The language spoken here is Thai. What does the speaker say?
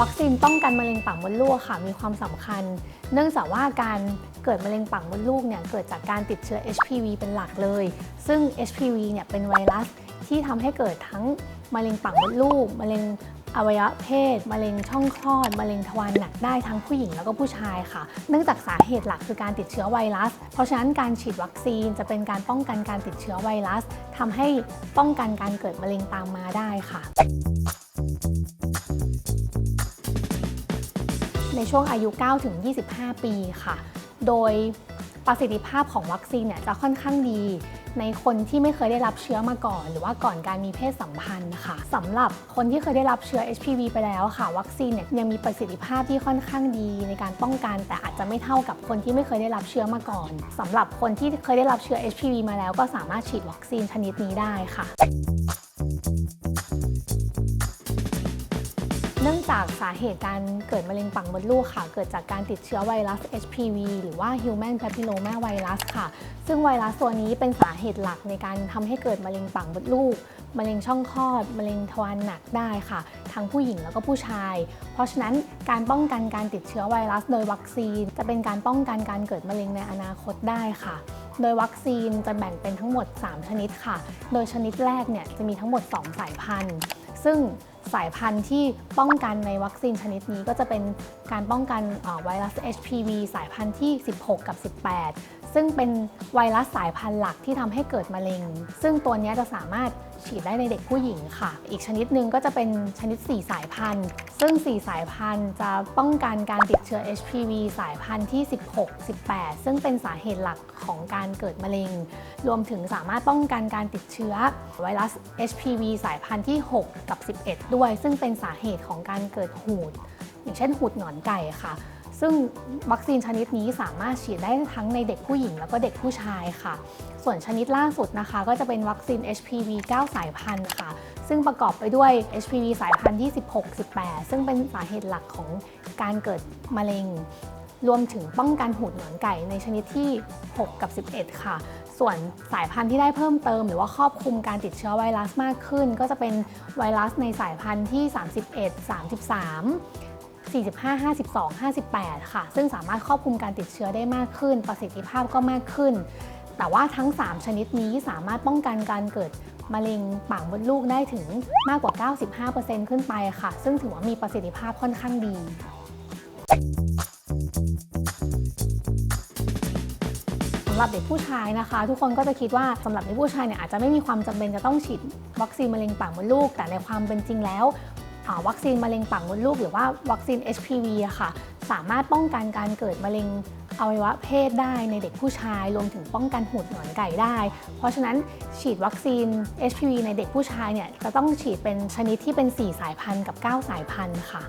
วัคซีนป้องกันมะเร็งปากมดลูกค่ะมีความสำคัญ เนื่องจากว่าการเกิดมะเร็งปากมดลูกเนี่ยเกิดจากการติดเชื้อ HPV เป็นหลักเลย ซึ่ง HPV เนี่ยเป็นไวรัสที่ทำให้เกิดทั้งมะเร็งปากมดลูกมะเร็งอวัยวะเพศ มะเร็งช่องคลอด มะเร็งทวารหนักได้ทั้งผู้หญิงแล้วก็ผู้ชายค่ะ เนื่องจากสาเหตุหลักคือการติดเชื้อไวรัส เพราะฉะนั้นการฉีดวัคซีนจะเป็นการป้องกันการติดเชื้อไวรัสทำให้ป้องกันการเกิดมะเร็งตามมาได้ค่ะ ในช่วงอายุ9ถึง25 ปีค่ะ โดยประสิทธิภาพของวัคซีนเนี่ยจะค่อนข้างดี ในคนที่ไม่เคยได้รับเชื้อมาก่อน หรือว่าก่อนการมีเพศสัมพันธ์นะคะสำหรับคนที่เคยได้รับเชื้อ HPV ไปแล้วค่ะ วัคซีนเนี่ยยังมีประสิทธิภาพที่ค่อนข้างดีในการป้องกัน แต่อาจจะไม่เท่ากับคนที่ไม่เคยได้รับเชื้อมาก่อนสำหรับคนที่เคยได้รับเชื้อ HPV มาแล้วก็สามารถฉีดวัคซีนชนิดนี้ได้ค่ะ นื่องจากสาเหตุการเกิดมะเร็งปากมดลูกค่ะ เกิดจากการติดเชื้อไวรัส HPV หรือว่า Human Papilloma Virus ค่ะ ซึ่งไวรัสตัวนี้เป็นสาเหตุหลักในการทำให้เกิดมะเร็งปากมดลูก มะเร็งช่องคลอด มะเร็งทวารหนักได้ค่ะ ทั้งผู้หญิงแล้วก็ผู้ชาย เพราะฉะนั้นการป้องกันการติดเชื้อไวรัสโดยวัคซีน จะเป็นการป้องกันการเกิดมะเร็งในอนาคตได้ค่ะโดยวัคซีนจะแบ่งเป็นทั้งหมด 3 ชนิดค่ะ โดยชนิดแรกเนี่ยจะมีทั้งหมด 2 สายพันธุ์ ซึ่ง สายพันธุ์ที่ป้องกันในวัคซีนชนิดนี้ก็จะเป็นการป้องกันไวรัส HPV สายพันธุ์ที่ 16 กับ 18 ซึ่งเป็นไวรัสสายพันธุ์หลักที่ทำให้เกิดมะเร็ง ซึ่งตัวนี้จะสามารถฉีดได้ในเด็กผู้หญิงค่ะ อีกชนิดหนึ่งก็จะเป็นชนิด 4 สายพันธุ์ ซึ่ง 4 สายพันธุ์จะป้องกันการติดเชื้อ HPV สายพันธุ์ที่ 16 18 ซึ่งเป็นสาเหตุหลักของการเกิดมะเร็ง รวมถึงสามารถป้องกันการติดเชื้อไวรัส HPV สายพันธุ์ที่ 6 กับ 11 ด้วย ซึ่งเป็นสาเหตุของการเกิดหูด อย่างเช่นหูดหงอนไก่ค่ะ ซึ่งวัคซีนชนิดนี้สามารถฉีดได้ทั้งในเด็กผู้หญิงแล้วก็เด็กผู้ชายค่ะ ส่วนชนิดล่าสุดนะคะ ก็จะเป็นวัคซีน HPV 9 สายพันธุ์ค่ะ ซึ่งประกอบไปด้วย HPV สายพันธุ์ที่16 18 ซึ่งเป็นสาเหตุหลักของการเกิดมะเร็ง รวมถึงป้องกันหูดหงอนไก่ในชนิดที่ 6 กับ 11 ค่ะ ส่วนสายพันธุ์ที่ได้เพิ่มเติม หรือว่าครอบคลุมการติดเชื้อไวรัสมากขึ้น ก็จะเป็นไวรัสในสายพันธุ์ที่ 31 33 45 52 58 ค่ะ ซึ่งสามารถครอบคลุมการติดเชื้อได้มากขึ้น ประสิทธิภาพก็มากขึ้น แต่ว่าทั้ง 3 ชนิดนี้สามารถป้องกันการเกิดมะเร็งปากมดลูกได้ถึงมากกว่า 95%ขึ้นไปค่ะ ซึ่งถือว่ามีประสิทธิภาพค่อนข้างดีสำหรับเด็กผู้ชายนะคะ ทุกคนก็จะคิดว่าสำหรับเด็กผู้ชายเนี่ยอาจจะไม่มีความจำเป็นจะต้องฉีดวัคซีนมะเร็งปากมดลูก แต่ในความเป็นจริงแล้ว วัคซีนมะเร็งปากมดลูกหรือว่าวัคซีน HPV อะค่ะ สามารถป้องกันการเกิดมะเร็งอวัยวะเพศได้ในเด็กผู้ชายรวมถึงป้องกันหูดหนอนไก่ได้ เพราะฉะนั้นฉีดวัคซีน HPV ในเด็กผู้ชายเนี่ยจะต้องฉีดเป็นชนิดที่เป็น 4 สายพันธุ์กับ 9 สายพันธุ์ค่ะ